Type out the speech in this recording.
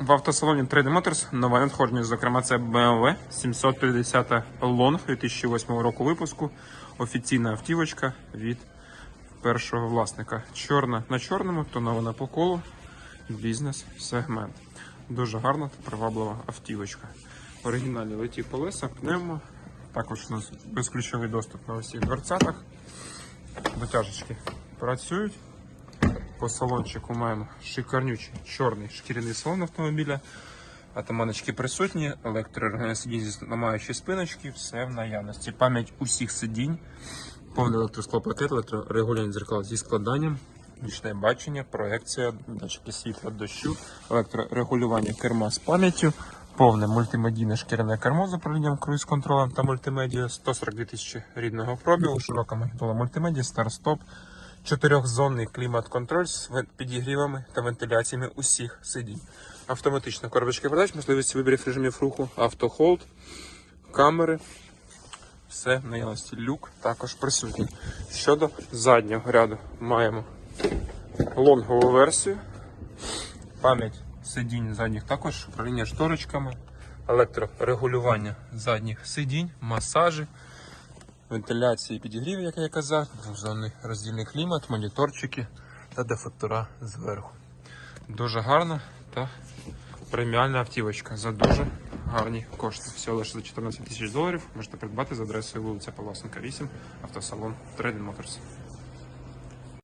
В автосалоні Trade Motors нове надходження, зокрема, це BMW 750 Long 2008 року випуску. Офіційна автівочка від першого власника. Чорна на чорному, тонована по колу. Бізнес-сегмент. Дуже гарна та приваблива автівочка. Оригінальні леті колеса, пневмо. Також у нас безключовий доступ на усіх дверцятах. Дотяжечки працюють. По салончику маємо шикарнючий чорний шкіряний салон автомобіля. Атаманочки присутні, електросидінь зі ламаючі спиночки, все в наявності. Пам'ять усіх сидінь, повний електросклопакет, електрорегулювання дзеркал зі складанням, нічне бачення, проекція, датчики світла дощу, електрорегулювання керма з пам'яттю, повне мультимедійне шкіряне кермо з управлінням круїз-контролем та мультимедіа, 142 тисячі рідного пробігу, широка магнітола мультимедіа, старт-стоп, Чотирьохзонний клімат-контроль з підігрівами та вентиляціями усіх сидінь. Автоматична коробочка передач, можливість виборів режимів руху, автохолд, камери. Все в наявності. Люк також присутній. Щодо заднього ряду маємо лонгову версію. Пам'ять сидінь задніх також, управління шторочками, електрорегулювання задніх сидінь, масажі вентиляції підігрів, як я казав, двохзонний роздільний клімат, моніторчики та дефектора зверху. Дуже гарна та преміальна автівочка за дуже гарні кошти. Всього лише за 14 тисяч доларів можете придбати за адресою вулиця Паласенка 8, автосалон Trading Motors.